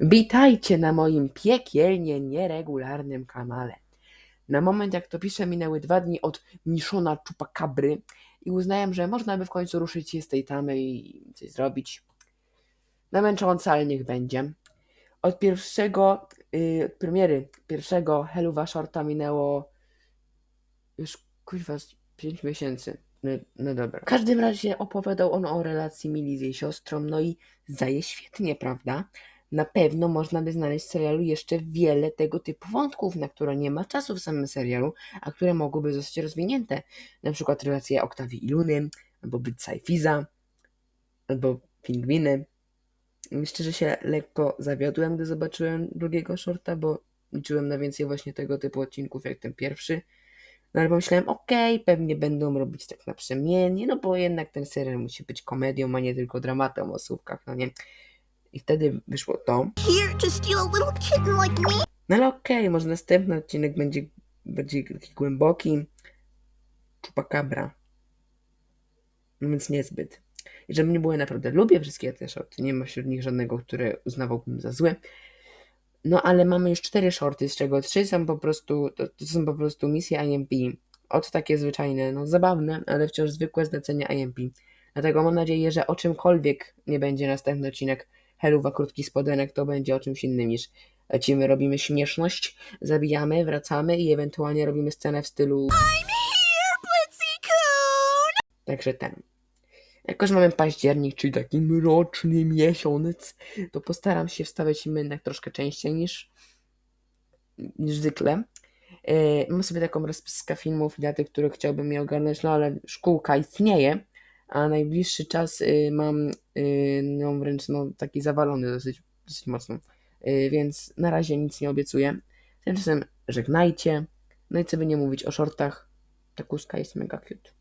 Witajcie na moim piekielnie nieregularnym kanale. Na moment jak to piszę minęły dwa dni od Miszona Czupakabry i uznałem, że można by w końcu ruszyć się z tej tamy i coś zrobić. Męczące, ale niech będzie. Od pierwszego, yy, od premiery pierwszego Helluwa Shorta minęło już kurwa z 5 miesięcy. No, no dobra. W każdym razie opowiadał on o relacji Mili z jej siostrą, no i zaje świetnie, prawda? Na pewno można by znaleźć w serialu jeszcze wiele tego typu wątków, na które nie ma czasu w samym serialu, a które mogłyby zostać rozwinięte. Na przykład relacje Oktawii i Luny, albo Bit Saifiza, albo Pingwiny. Że się lekko zawiodłem, gdy zobaczyłem drugiego shorta, bo liczyłem na więcej właśnie tego typu odcinków jak ten pierwszy. No ale pomyślałem, okej, pewnie będą robić tak naprzemiennie, no bo jednak ten serial musi być komedią, a nie tylko dramatem o słówkach, no nie. I wtedy wyszło to. No ale okej, może następny odcinek będzie bardziej taki głęboki. Chupacabra. No więc niezbyt. I żeby nie było, naprawdę lubię wszystkie te shorty. Nie ma wśród nich żadnego, które uznawałbym za złe. No ale mamy już cztery shorty, z czego trzy są po prostu, to, to są po prostu misje IMP. Od takie zwyczajne, no zabawne, ale wciąż zwykłe zlecenia IMP. Dlatego mam nadzieję, że o czymkolwiek nie będzie następny odcinek Heluwa Krótki Spodenek, to będzie o czymś innym niż lecimy, robimy śmieszność, zabijamy, wracamy i ewentualnie robimy scenę w stylu Here, Blitzy Coon! Także ten. Jako, że mamy październik, czyli taki mroczny miesiąc, to postaram się wstawiać film jednak troszkę częściej niż, niż zwykle. Yy, mam sobie taką rozpiskę filmów dla tych, których chciałbym je ogarnąć, no ale szkółka istnieje, a najbliższy czas yy, mam yy, no wręcz no, taki zawalony dosyć, dosyć mocno. Yy, więc na razie nic nie obiecuję. Tymczasem żegnajcie. No i co by nie mówić o shortach, ta kuska jest mega cute.